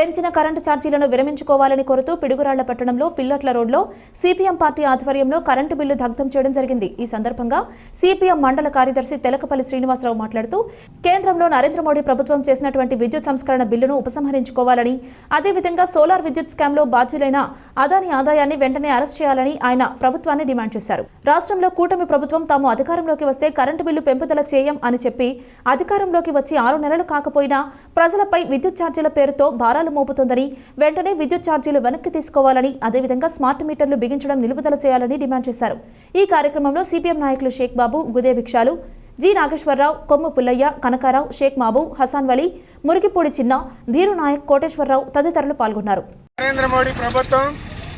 పెంచిన కరెంటు ఛార్జీలను విరమించుకోవాలని కోరుతూ పిడుగురాళ్ళ పట్టణంలో పిల్లట్ల రోడ్లో సిపిఎం పార్టీ ఆధ్వర్యంలో కరెంటు బిల్లు దగ్ధం చేయడం జరిగింది. ఈ సందర్భంగా సిపిఎం మండల కార్యదర్శి తెలకపల్లి శ్రీనివాసరావు మాట్లాడుతూ కేంద్రంలో నరేంద్ర మోడీ ప్రభుత్వం చేసినటువంటి విద్యుత్ సంస్కరణ బిల్లును ఉపసంహరించుకోవాలని అదేవిధంగా సోలార్ విద్యుత్ స్కామ్లో బాధ్యులైన అదాని ఆదాయాన్ని వెంటనే అరెస్ట్ చేయాలని ఆయన ప్రభుత్వాన్ని డిమాండ్ చేశారు. రాష్ట్రంలో కూటమి ప్రభుత్వం తాము అధికారంలోకి వస్తే కరెంటు బిల్లు పెంపుదల చేయం అని చెప్పి అధికారంలోకి వచ్చి ఆరు నెలలు కాకపోయినా ప్రజలపై విద్యుత్ ఛార్జీల పేరుతో భారాలు మోపుతోందని వెంటనే విద్యుత్ ఛార్జీలు వెనక్కి తీసుకోవాలని అదేవిధంగా స్మార్ట్ మీటర్లు బిగించడం నిలుపుదల చేయాలని డిమాండ్ చేశారు. ఈ కార్యక్రమంలో సిపిఎం నాయకులు షేక్ బాబు గుదే భిక్షాలు జి నాగేశ్వరరావు కొమ్ము పుల్లయ్య కనకారావు షేక్ మాబు హసాన్ వలి మురికిపూడి చిన్న ధీరు నాయక్ కోటేశ్వరరావు తదితరులు పాల్గొన్నారు. నరేంద్ర మోడీ ప్రభుత్వం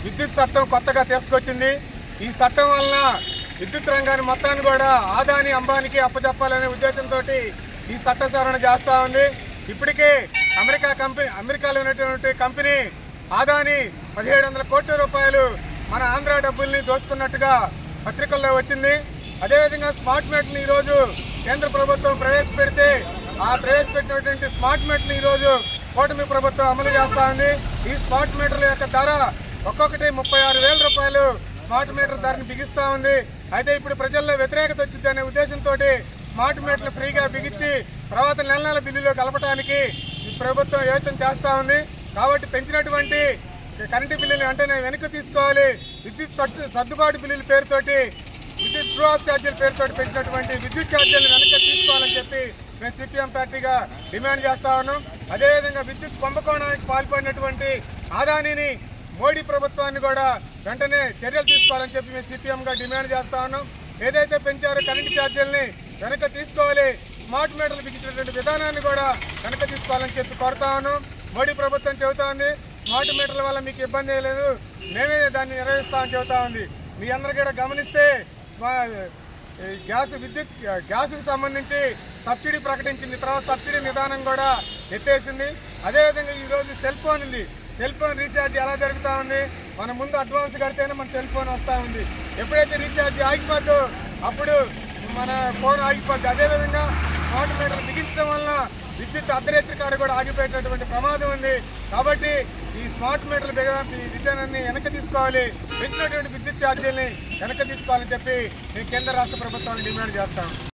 విద్యుత్ చట్టం కొత్తగా తీసుకొచ్చింది. ఈ చట్టం వలన విద్యుత్ రంగాన్ని మొత్తాన్ని కూడా ఆదాని అంబానికి అప్పచెప్పాలనే ఉద్దేశంతో ఈ చట్ట సవరణ చేస్తూ ఉంది. ఇప్పటికే అమెరికా కంపెనీ అమెరికాలో ఉన్నటువంటి కంపెనీ ఆదాని పదిహేడు వందల కోట్ల రూపాయలు మన ఆంధ్ర డబ్బుల్ని దోచుకున్నట్టుగా పత్రికల్లో వచ్చింది. అదేవిధంగా స్మార్ట్ మీటర్ని ఈరోజు కేంద్ర ప్రభుత్వం ప్రవేశపెడితే ఆ ప్రవేశపెట్టినటువంటి స్మార్ట్ మీటర్ని ఈరోజు కూటమి ప్రభుత్వం అమలు చేస్తా ఉంది. ఈ స్మార్ట్ మీటర్ల యొక్క ధర ఒక్కొక్కటి ముప్పై ఆరు వేల రూపాయలు స్మార్ట్ మీటర్ ధరని బిగిస్తూ ఉంది. అయితే ఇప్పుడు ప్రజల్లో వ్యతిరేకత వచ్చింది అనే ఉద్దేశంతో స్మార్ట్ మీటర్లు ఫ్రీగా బిగించి తర్వాత నెల నెల బిల్లులో కలపడానికి ప్రభుత్వం యోచన చేస్తూ ఉంది. కాబట్టి పెంచినటువంటి కరెంటు బిల్లులు వెంటనే వెనక్కి తీసుకోవాలి. విద్యుత్ సర్దు సర్దుబాటు బిల్లుల పేరుతోటి విద్యుత్ ట్రూ ఆఫ్ ఛార్జీల పేరుతో పెంచినటువంటి విద్యుత్ ఛార్జీలను వెనక్కి తీసుకోవాలని చెప్పి మేము సిపిఎం పార్టీగా డిమాండ్ చేస్తా ఉన్నాం అదేవిధంగా విద్యుత్ కుంభకోణానికి పాల్పడినటువంటి ఆదానిని మోడీ ప్రభుత్వాన్ని కూడా వెంటనే చర్యలు తీసుకోవాలని చెప్పి మేము సిపిఎంగా డిమాండ్ చేస్తా ఉన్నాం ఏదైతే పెంచారో కరెంటు ఛార్జీలని వెనక తీసుకోవాలి. స్మార్ట్ మీటర్లు బిగించినటువంటి విధానాన్ని కూడా వెనక తీసుకోవాలని చెప్పి కోరుతా ఉన్నాం. మోడీ ప్రభుత్వం చెబుతా ఉంది స్మార్ట్ మీటర్ల వల్ల మీకు ఇబ్బంది లేదు. మేమే దాన్ని నిర్వహిస్తామని చెబుతా ఉంది. మీ అందరికీ కూడా గమనిస్తే గ్యాస్ విద్యుత్ గ్యాస్కి సంబంధించి సబ్సిడీ ప్రకటించింది. తర్వాత సబ్సిడీ విధానం కూడా ఎత్తేసింది. అదేవిధంగా ఈరోజు సెల్ ఫోన్ ఉంది. సెల్ ఫోన్ రీఛార్జ్ ఎలా జరుగుతూ ఉంది? మన ముందు అడ్వాన్స్ కడితేనే మన సెల్ ఫోన్ వస్తూ ఉంది. ఎప్పుడైతే రీఛార్జ్ ఆగిపోద్దో అప్పుడు మన ఫోన్ ఆగిపోద్ది. అదేవిధంగా స్మార్ట్ మీటర్ బిగించడం వల్ల విద్యుత్ అర్ధరేత్రి కాడ కూడా ఆగిపోయేటటువంటి ప్రమాదం ఉంది. కాబట్టి ఈ స్మార్ట్ మీటర్లు బిగ- ఈ విధానాన్ని వెనక్కి తీసుకోవాలి. పెంచినటువంటి విద్యుత్ ఛార్జీల్ని వెనక్కి తీసుకోవాలని చెప్పి మేము కేంద్ర రాష్ట్ర ప్రభుత్వాన్ని డిమాండ్ చేస్తాం.